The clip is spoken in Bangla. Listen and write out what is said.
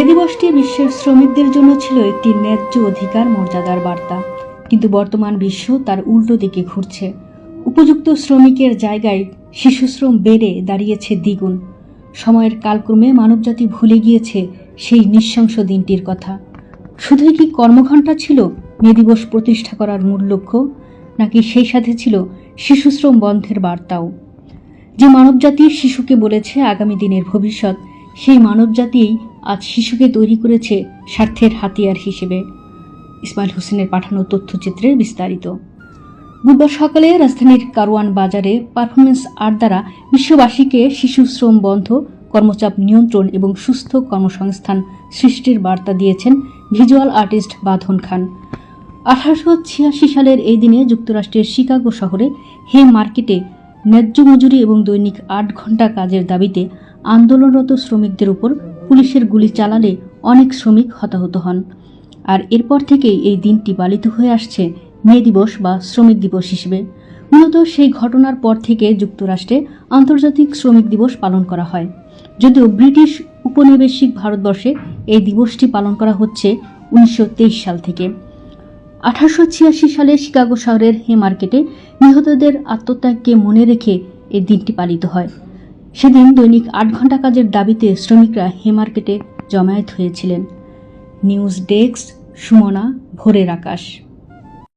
মে দিবসটি বিশ্বের শ্রমিকদের জন্য ছিল একটি ন্যায্য অধিকার মর্যাদার বার্তা। কিন্তু বর্তমান বিশ্ব তার উল্টো দিকে ঘুরছে। উপযুক্ত শ্রমিকের জায়গায় শিশুশ্রম বেড়ে দাঁড়িয়েছে দ্বিগুণ। সময়ের কালক্রমে মানবজাতি ভুলে গিয়েছে সেই নৃশংস দিনটির কথা। শুধুই কি কর্মঘণ্টা ছিল মে দিবস প্রতিষ্ঠা করার মূল লক্ষ্য, নাকি সেই সাথে ছিল শিশুশ্রম বন্ধের বার্তাও? যে মানবজাতি শিশুকে বলেছে আগামী দিনের ভবিষ্যৎ, সেই মানবজাতিই আজ শিশুকে তৈরি করেছে স্বার্থের হাতিয়ার হিসেবে। ইসমাইল হোসেনের পাঠানো তথ্যচিত্রে বিস্তারিত। বুধবার সকালে রাজধানীর কারওয়ান বাজারে পারফরমেন্স আর্ট দ্বারা বিশ্ববাসীকে শিশু শ্রম বন্ধ, কর্মচাপ নিয়ন্ত্রণ এবং সুস্থ কর্মসংস্থান সৃষ্টির বার্তা দিয়েছেন ভিজুয়াল আর্টিস্ট বাঁধন খান। আঠারোশো ছিয়াশি সালের এই দিনে যুক্তরাষ্ট্রের শিকাগো শহরে হে মার্কেটে ন্যায্য মজুরি এবং দৈনিক আট ঘণ্টা কাজের দাবিতে আন্দোলনরত শ্রমিকদের উপর পুলিশের গুলি চালালে অনেক শ্রমিক হতাহত হন। আর এরপর থেকেই এই দিনটি পালিত হয়ে আসছে মে দিবস বা শ্রমিক দিবস হিসেবে। মূলত সেই ঘটনার পর থেকে যুক্তরাষ্ট্রে আন্তর্জাতিক শ্রমিক দিবস পালন করা হয়। যদিও ব্রিটিশ উপনিবেশিক ভারতবর্ষে এই দিবসটি পালন করা হচ্ছে উনিশশো তেইশ সাল থেকে। আঠারোশো ছিয়াশি সালে শিকাগো শহরের হে মার্কেটে নিহতদের আত্মত্যাগকে মনে রেখে এই দিনটি পালিত হয়। সেদিন দৈনিক আট ঘণ্টা কাজের দাবিতে শ্রমিকরা হেমার্কেটে জমায়েত হয়েছিলেন। নিউজ ডেস্ক, সুমনা, ভোরের আকাশ।